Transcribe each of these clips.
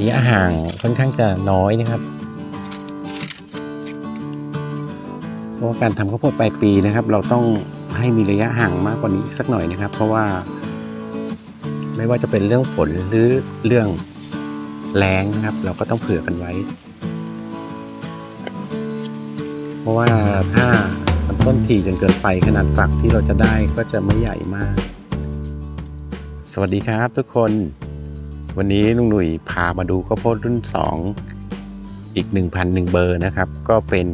ระยะห่างค่อนข้างจะน้อยนะครับ เพราะการทำข้าวโพดปลายปีนะครับ เราต้องให้มีระยะห่างมากกว่านี้สักหน่อยนะครับ เพราะว่า ไม่ว่าจะเป็นเรื่องฝนหรือเรื่องแรงนะครับ เราก็ต้องเผื่อกันไว้ เพราะว่าถ้ามันต้นถี่จนเกินไปขนาดฝักที่เราจะได้ก็จะไม่ใหญ่มาก สวัสดีครับทุกคน วันนี้ลุงหนุ่ยพามาดูข้าวโพดรุ่น 2 อีก 1,001 เบอร์นะครับ ก็เป็น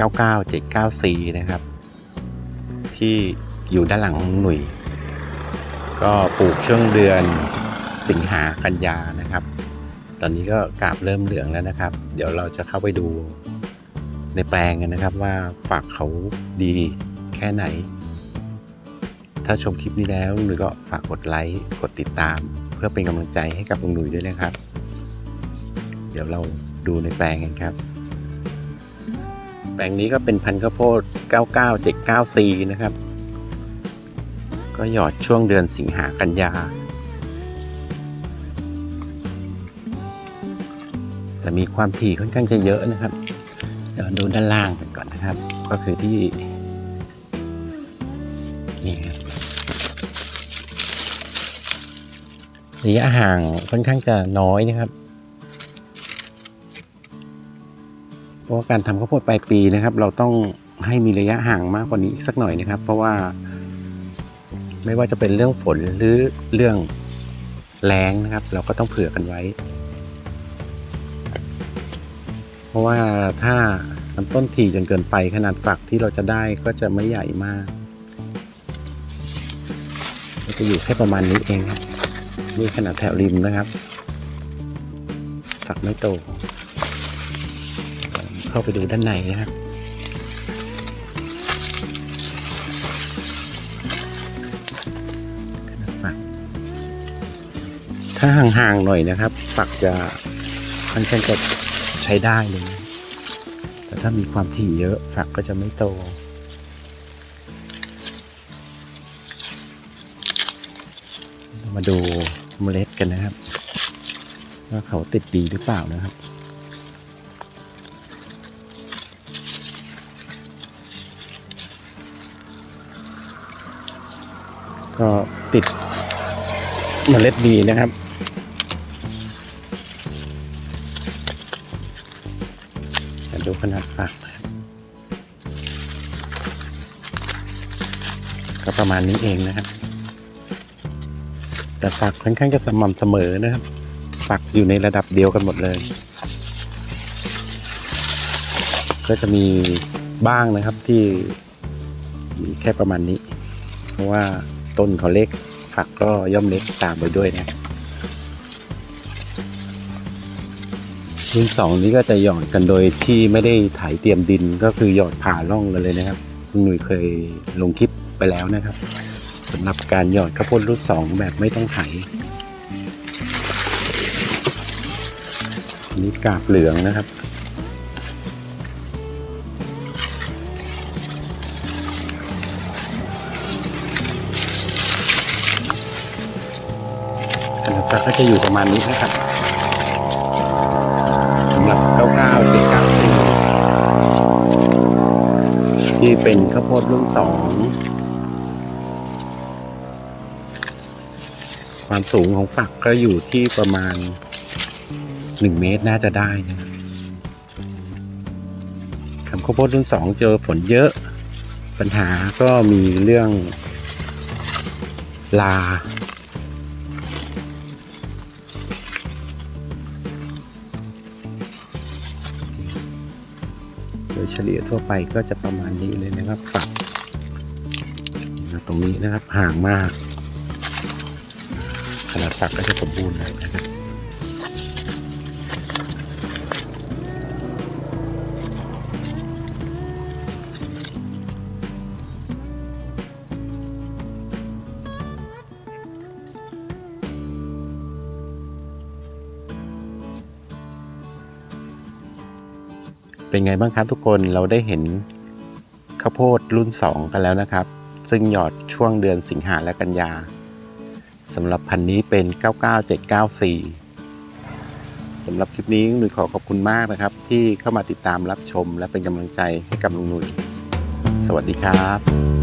99794 นะครับ ที่อยู่ด้านหลังของหนุ่ย ก็ปลูกช่วงเดือนสิงหากันยานะครับ ตอนนี้ก็กาบเริ่มเหลืองแล้วนะครับ เดี๋ยวเราจะเข้าไปดูในแปลงกันนะครับว่าฝักเขาดีแค่ไหน ถ้าชมคลิปนี้แล้วลุงหนุ่ยก็ฝากกดไลค์ กดติดตาม เพื่อเป็นกำลังใจให้กับลุงหนุ่ยด้วยนะครับ เดี๋ยวเราดูในแปลงกันครับ แปลงนี้ก็เป็นพันธุ์ข้าวโพด 9979C นะครับ ก็หยอดช่วงเดือนสิงหากันยา จะมีความถี่ค่อนข้างจะเยอะนะครับ เดี๋ยวดูด้านล่างกันก่อนนะครับ ก็คือที่นี่ครับ ระยะห่างค่อนข้างจะน้อยนะครับ เพราะการทำข้าวโพดปลายปีนะครับ เราต้องให้มีระยะห่างมากกว่านี้อีกสักหน่อยนะครับ เพราะว่า ไม่ว่าจะเป็นเรื่องฝนหรือเรื่องแรงนะครับ เราก็ต้องเผื่อกันไว้ เพราะว่าถ้ามันต้นถี่จนเกินไปขนาดฝักที่เราจะได้ก็จะไม่ใหญ่มาก ก็จะอยู่แค่ประมาณนี้เองครับ นี่ขนาดแถวริมนะครับ ฝักไม่โต เข้าไปดูด้านในนะครับฝักถ้าห่างๆหน่อยนะครับ ฝักจะค่อนข้างจะใช้ได้เลย แต่ถ้ามีความถี่เยอะฝักก็จะไม่โตมาดู เมล็ดกันนะครับ ว่าเขาติดดีหรือเปล่านะครับก็ติดเมล็ดดีนะครับ ดูขนาดฝักนะครับก็ประมาณนี้เองนะครับ แต่ฝักค่อนข้างจะสม่ำเสมอนะครับ ฝักอยู่ในระดับเดียวกันหมดเลย ก็จะมีบ้างนะครับที่มีแค่ประมาณนี้ เพราะว่าต้นเขาเล็ก ฝักก็ย่อมเล็กตามไปด้วยนะรุ่นสองนี้ก็จะหยอดกันโดยที่ไม่ได้ถ่ายเตรียมดินก็คือหยอดผ่าร่องกันเลยนะครับ หนุ่ยเคยลงคลิปไปแล้วนะครับ สำหรับการหยอดข้าวโพดรุ่นสองแบบไม่ต้องไถนนี้กาบเหลืองนะครับขนาดฝักก็จะอยู่ประมาณนี้นะครับสำหรับ99 794ที่เป็นข้าวโพดรุ่น2 ความสูงของฝักก็อยู่ที่ประมาณ1เมตรน่าจะได้นะคำข้าวโพดรุ่น2เจอฝนเยอะ ปัญหาก็มีเรื่องลา โดยเฉลี่ยทั่วไปก็จะประมาณนี้เลยนะครับฝักตรงนี้นะครับห่างมาก ขนาดฝักก็จะสมบูรณ์เลยนะครับเป็นไงบ้างครับทุกคนเราได้เห็นข้าวโพดรุ่น 2 กันแล้วนะครับ ซึ่งหยอดช่วงเดือนสิงหาและกันยา สำหรับพันนี้เป็น 99794 สำหรับคลิปนี้หนุ่ยขอขอบคุณมากนะครับ ที่เข้ามาติดตามรับชมและเป็นกำลังใจให้กับลุงหนุ่ยสวัสดีครับ